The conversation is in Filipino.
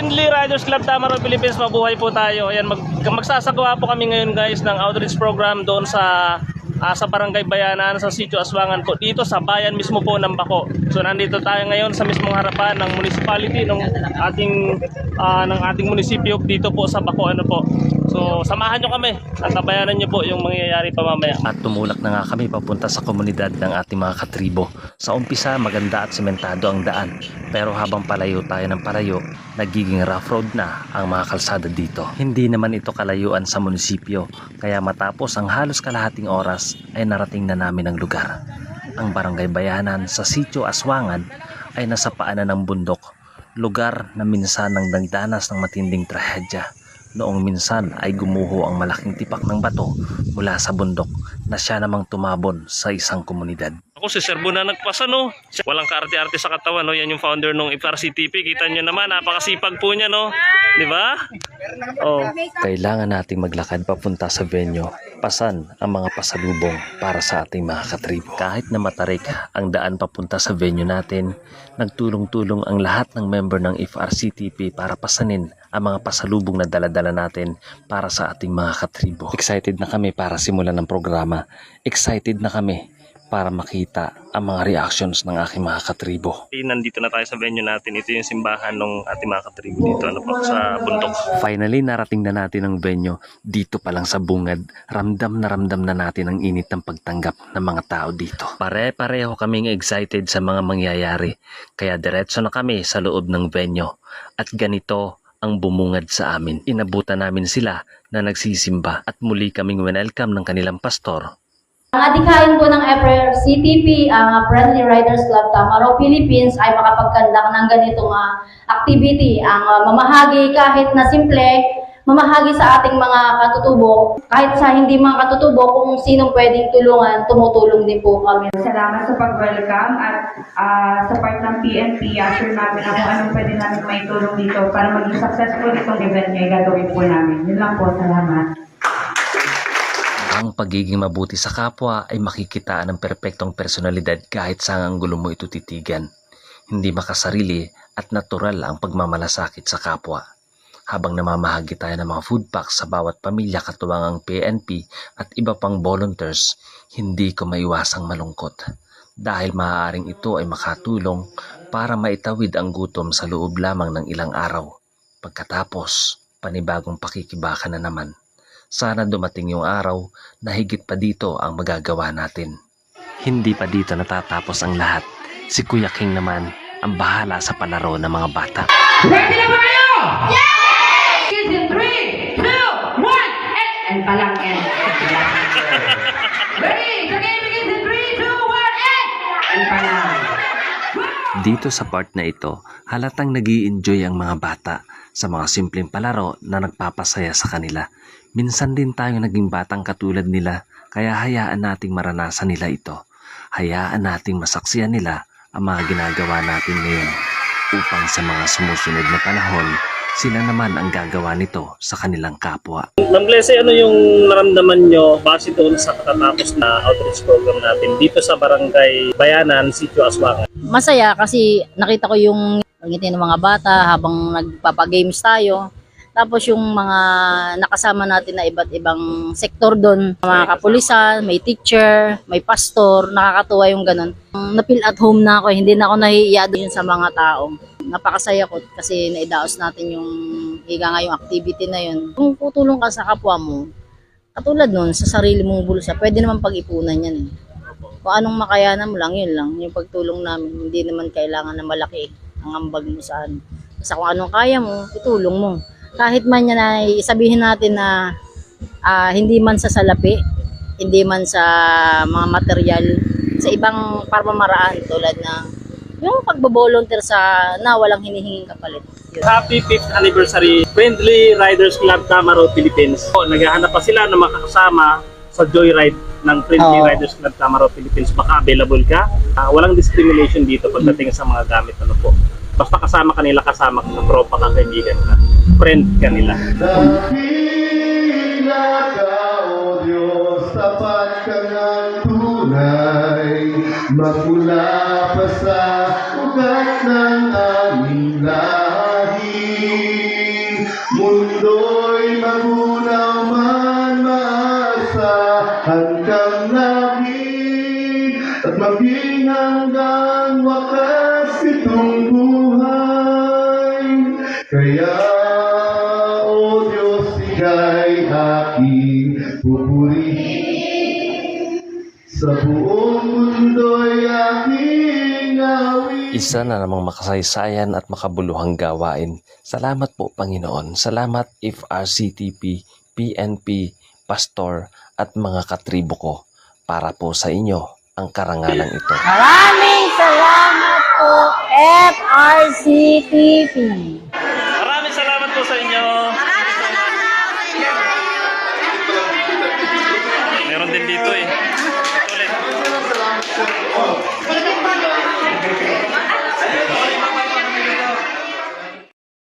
Riders Club Tamaro Philippines, mabuhay po tayo. Ayan, mag, magsasagawa po kami ngayon guys ng outreach program doon sa ah, sa Barangay Bayanan sa Sitio Aswangan po dito sa bayan mismo po ng Bako. So nandito tayo ngayon sa mismong harapan ng municipality ng ating ah, ng ating munisipyo dito po sa Bako ano po. So samahan nyo kami at tabayanan nyo po yung mangyayari pa mamaya. At tumulak na nga kami papunta sa komunidad ng ating mga katribo. Sa umpisa maganda at sementado ang daan. Pero habang palayo tayo ng palayo, nagiging rough road na ang mga kalsada dito. Hindi naman ito kalayuan sa munisipyo. Kaya matapos ang halos kalahating oras ay narating na namin ang lugar. Ang barangay bayanan sa sitio Aswangan ay nasa paanan ng bundok. Lugar na minsan nang nagdanas ng matinding trahedya. Noong minsan ay gumuho ang malaking tipak ng bato mula sa bundok na siya namang tumabon sa isang komunidad. Ako si Sir Buna nagpasa no. Walang kaarte-arte sa katawan no. Yan yung founder ng FRCTP. Kita nyo naman napakasipag po niya no. Di ba? Oh. Kailangan nating maglakad papunta sa venue, pasan ang mga pasalubong para sa ating mga katribo. Kahit na matarik ang daan papunta sa venue natin, nagtulong-tulong ang lahat ng member ng FRCTP para pasanin ang mga pasalubong na daladala natin para sa ating mga katribo. Excited na kami para simulan ng programa. Excited na kami para makita ang mga reactions ng aking mga katribo. Nandito na tayo sa venue natin. Ito yung simbahan ng ating mga katribo dito ano po, sa bundok. Finally, narating na natin ang venue. Dito pa lang sa bungad, ramdam na ramdam na natin ang init ng pagtanggap ng mga tao dito. Pare-pareho kaming excited sa mga mangyayari. Kaya diretso na kami sa loob ng venue. At ganito ang bumungad sa amin. Inabutan namin sila na nagsisimba at muli kaming welcome ng kanilang pastor Ang adikain po ng FRCTP, ang Friendly Riders Club Tamaro Philippines ay makapagkandak ng ganitong ah, activity. Ang ah, mamahagi kahit na simple, mamahagi sa ating mga katutubo. Kahit sa hindi mga katutubo, kung sinong pwedeng tulungan, tumutulong din po kami. Salamat sa pag-welcome at ah, sa part ng PNP, assure namin na kung anong pwede namin may tulong dito para maging successful itong event niya, gagawin po namin. Yun lang po, salamat. Ang pagiging mabuti sa kapwa ay makikitaan ng perpektong personalidad kahit sa anggulo mo ito titigan. Hindi makasarili at natural ang pagmamalasakit sa kapwa. Habang namamahagi tayo ng mga food packs sa bawat pamilya katuwang ang PNP at iba pang volunteers, hindi ko maiwasang malungkot. Dahil maaaring ito ay makatulong para maitawid ang gutom sa loob lamang ng ilang araw. Pagkatapos, panibagong pakikibaka na naman. Sana dumating yung araw na higit pa dito ang magagawa natin. Hindi pa dito natatapos ang lahat. Si Kuya King naman ang bahala sa palaro ng mga bata. Ready na ba kayo? Yes! Kids in 3, 2, 1, and... And palang and. Ready? The game begins in 3, 2, 1, and... And palang. Dito sa part na ito, halatang nag enjoy ang mga bata sa mga simpleng palaro na nagpapasaya sa kanila. Minsan din tayo naging batang katulad nila, kaya hayaan nating maranasan nila ito. Hayaan nating masaksiyan nila ang mga ginagawa natin ngayon upang sa mga sumusunod na panahon, sila naman ang gagawa nito sa kanilang kapwa. Ma'am Glese, ano yung naramdaman nyo base doon sa katatapos na outreach program natin dito sa Barangay Bayanan, Sitio Aswangan? masaya kasi nakita ko yung ngiti ng mga bata habang nagpapagames tayo. Tapos yung mga nakasama natin na iba't ibang sektor doon, mga kapulisan, may teacher, may pastor, nakakatuwa yung ganun. Na-feel at home na ako, hindi na ako nahihiya doon sa mga tao. Napakasaya ko kasi naidaos natin yung higa nga yung activity na yun. Kung tutulong ka sa kapwa mo, katulad nun, sa sarili mong bulsa, pwede naman pag-ipunan yan. eh kung anong makayanan mo lang, yun lang. Yung pagtulong namin, hindi naman kailangan na malaki ang ambag mo saan. Basta kung anong kaya mo, itulong mo. Kahit man yan ay sabihin natin na ah, hindi man sa salapi, hindi man sa mga material, sa ibang parmamaraan tulad na yung pagbo-volunteer sa na walang hinihinging kapalit. Yun. Happy 5th anniversary Friendly Riders Club Tamaro Philippines. O, naghahanap pa sila ng makakasama sa joyride ng Friendly Oo. Riders Club Tamaro Philippines. Baka available ka. Ah, walang discrimination dito pagdating sa mga gamit. Ano po. Basta kasama kanila, kasama ka, tropa ka, kaibigan ka. Friend ka nila. Dakila ka, O Diyos, tapat ka ng tunay, magmula pa sa ugat ng aming lahi. mundo'y magunaw man maasahan kang lagi at maging hanggang wakas itong buhay. Kaya, O Diyos, ika'y aking pupurihin. Sa buong mundo'y aking awit. Isa na namang makasaysayan at makabuluhang gawain. Salamat po Panginoon. Salamat FRCTP, PNP, Pastor at mga katribo ko para po sa inyo ang karangalang ito. Maraming salamat po FRCTV.